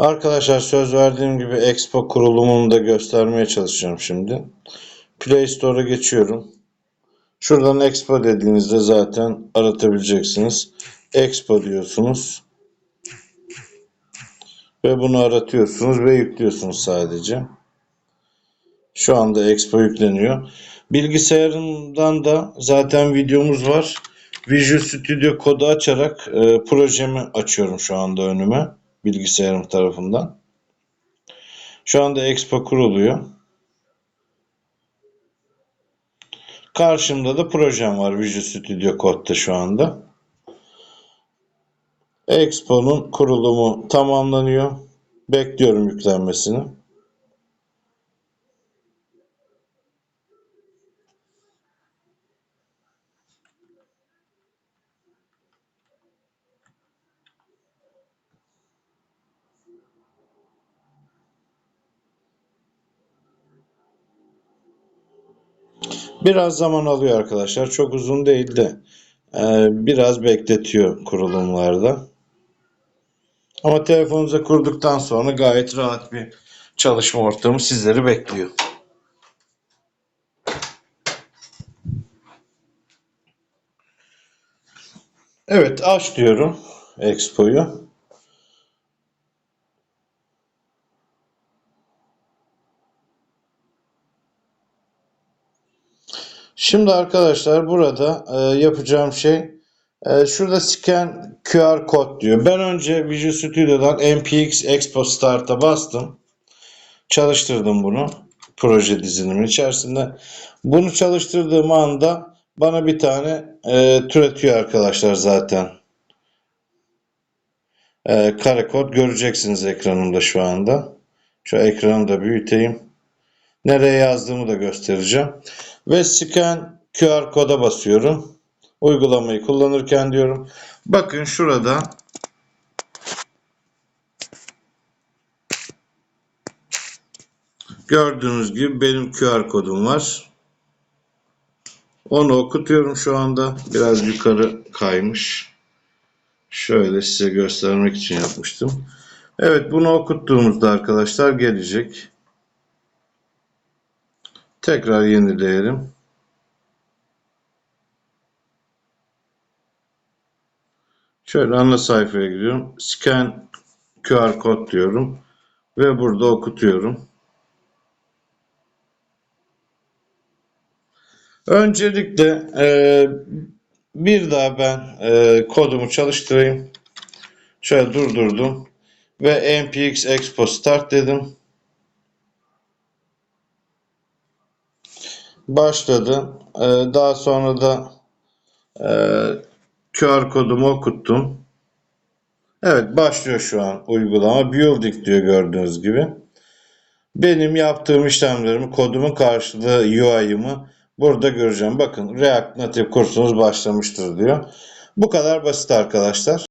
Arkadaşlar söz verdiğim gibi Expo kurulumunu da göstermeye çalışacağım şimdi. Play Store'a geçiyorum. Şuradan Expo dediğinizde zaten aratabileceksiniz. Expo diyorsunuz. Ve bunu aratıyorsunuz ve yüklüyorsunuz sadece. Şu anda Expo yükleniyor. Bilgisayarımdan da zaten videomuz var. Visual Studio kodu açarak e, projemi açıyorum şu anda önüme bilgisayarım tarafından. Şu anda Expo kuruluyor. Karşımda da projem var Visual Studio Code'da şu anda. Expo'nun kurulumu tamamlanıyor. Bekliyorum yüklenmesini. Biraz zaman alıyor arkadaşlar. Çok uzun değil de e, biraz bekletiyor kurulumlarda. Ama telefonunuza kurduktan sonra gayet rahat bir çalışma ortamı sizleri bekliyor. Evet aç diyorum Expo'yu. Şimdi arkadaşlar burada e, yapacağım şey e, şurada scan QR kod diyor. Ben önce Visual Studio'dan MPX Expo Start'a bastım. Çalıştırdım bunu proje dizilimin içerisinde. Bunu çalıştırdığım anda bana bir tane e, türetiyor arkadaşlar zaten. E, kare kod göreceksiniz ekranımda şu anda. Şu ekranı da büyüteyim. Nereye yazdığımı da göstereceğim. Ve scan QR koda basıyorum. Uygulamayı kullanırken diyorum. Bakın şurada gördüğünüz gibi benim QR kodum var. Onu okutuyorum şu anda. Biraz yukarı kaymış. Şöyle size göstermek için yapmıştım. Evet bunu okuttuğumuzda arkadaşlar gelecek. Tekrar yenileyelim. Şöyle ana sayfaya gidiyorum. Scan QR kod diyorum. Ve burada okutuyorum. Öncelikle e, bir daha ben e, kodumu çalıştırayım. Şöyle durdurdum. Ve MPX Expo Start dedim. Başladı. Ee, daha sonra da e, QR kodumu okuttum. Evet başlıyor şu an uygulama. Building diyor gördüğünüz gibi. Benim yaptığım işlemlerimi, kodumun karşılığı UI'ımı burada göreceğim. Bakın React Native kursunuz başlamıştır diyor. Bu kadar basit arkadaşlar.